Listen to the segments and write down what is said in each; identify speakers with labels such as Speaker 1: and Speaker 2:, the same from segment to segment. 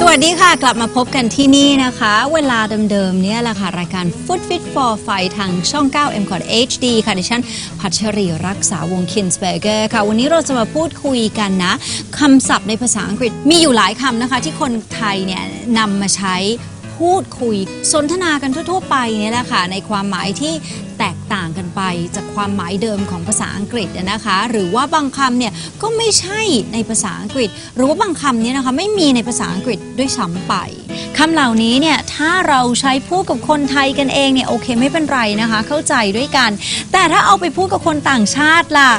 Speaker 1: สวัสดีค่ะ กลับมาพบกันที่นี่นะคะ เวลาเดิมๆเนี่ยแหละค่ะ รายการ Food Fit for Fight ทางช่อง 9 m c o t HD ค่ะ ดิฉันพัชรีรักษาวงคินสเบเกอร์ค่ะ วันนี้เราจะมาพูดคุยกันนะคำศัพท์ในภาษาอังกฤษมีอยู่หลายคำนะคะ ที่คนไทยเนี่ยนำมาใช้พูดคุยสนทนากันทั่ว ๆ ไปเนี่ยแหละค่ะ ในความหมายที่แตกางกันไปจากความหมายเดิมของภาษาอังกฤษนะคะ หรือว่าบางคำเนี่ยก็ไม่ใช่ในภาษาอังกฤษ หรือว่าบางคำเนี่ยนะคะไม่มีในภาษาอังกฤษด้วยซ้ำไปคำเหล่านี้เนี่ยถ้าเราใช้พูดกับคนไทยกันเองเนี่ยโอเคไม่เป็นไรนะคะ เข้าใจด้วยกัน แต่ถ้าเอาไปพูดกับคนต่างชาติล่ะ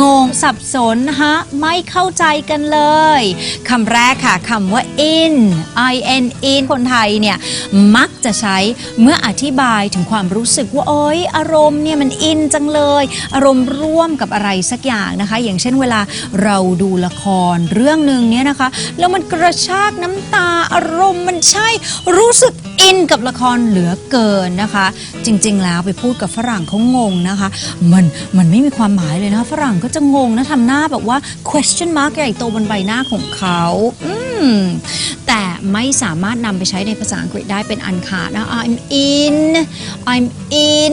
Speaker 1: งงสับสนฮะ ไม่เข้าใจกันเลยคำแรกค่ะคำว่า in i n in คนไทยเนี่ย มักจะใช้เมื่ออธิบายถึงความรู้สึกว่าโอ๊ยอารมณ์เนี่ยมันอินจังเลย อารมณ์ร่วมกับอะไรสักอย่างนะคะ อย่างเช่นเวลาเราดูละครเรื่องหนึ่งเนี่ยนะคะ แล้วมันกระชากน้ำตาอารมณ์มันใช่รู้สึกอินกับละครเหลือเกินนะคะ จริง ๆ แล้วไปพูดกับฝรั่งเขางงนะคะ มันมันไม่มีความหมายเลยนะฝรั่งก็จะงงนะทำหน้าแบบว่า question mark ใหญ่โตบนใบหน้าของเขาอืมแต่ไม่สามารถนำไปใช้ในภาษาอังกฤษได้เป็นอันขาดนะ I'm in I'm in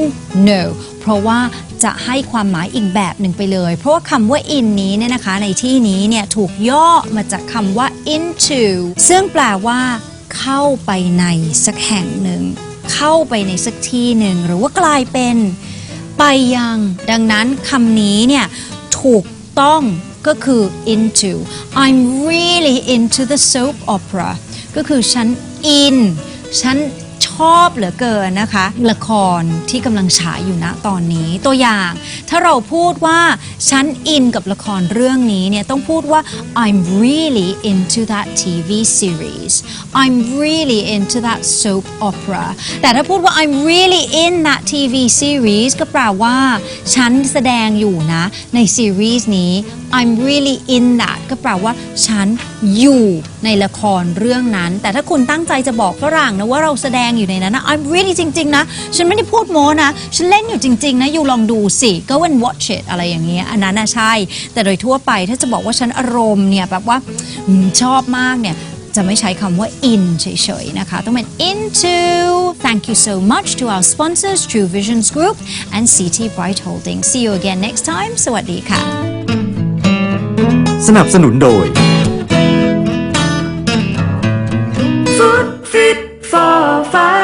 Speaker 1: no เพราะว่าจะให้ความหมายอีกแบบหนึ่งไปเลย เพราะว่าคำว่า in นี้เนี่ยนะคะ ในที่นี้เนี่ยถูกย่อมาจากคำว่า into ซึ่งแปลว่า เข้าไปในสักแห่งหนึ่ง เข้าไปในสักที่หนึ่ง หรือว่ากลายเป็น ไปยัง ดังนั้นคำนี้เนี่ย ถูกต้องก็คือ into I'm really into the soap opera ก็คือฉัน in ฉันช อบเหลือเกินนะคะ ละครที่กำลังฉายอยู่ณตอนนี้ตัวอย่าง ถ้าเราพูดว่าฉันอินกับละครเรื่องนี้เนี่ยต้องพูดว่า I'm really into that TV series I'm really into that soap opera แต่ถ้าพูดว่า I'm really in that TV series ก็แปลว่า ฉันแสดงอยู่นะในซีรีส์นี้ I'm really in that ก็แปลว่า ฉันอยู่ในละครเรื่องนั้น แต่ถ้าคุณตั้งใจจะบอกฝรั่งนะว่าเราแสดงอยู่ในนั้นนะ I'm really จริง ๆ นะ ฉันไม่ได้พูดโม้นะ ฉันเล่นอยู่จริง ๆ นะ อยู่ลองดูสิ go and watch it อะไรอย่างเงี้ยอันนั้นนะใช่ แต่โดยทั่วไปถ้าจะบอกว่าฉันอารมณ์เนี่ยแบบว่าอืมชอบมากเนี่ย จะไม่ใช้คำว่า in เฉยๆนะคะ ต้องเป็น into thank you so much to our sponsors True Visions Group and CT Bright Holdings see you again next time สวัสดีค่ะ
Speaker 2: สนับสนุนโดย
Speaker 3: Food Fit for Fight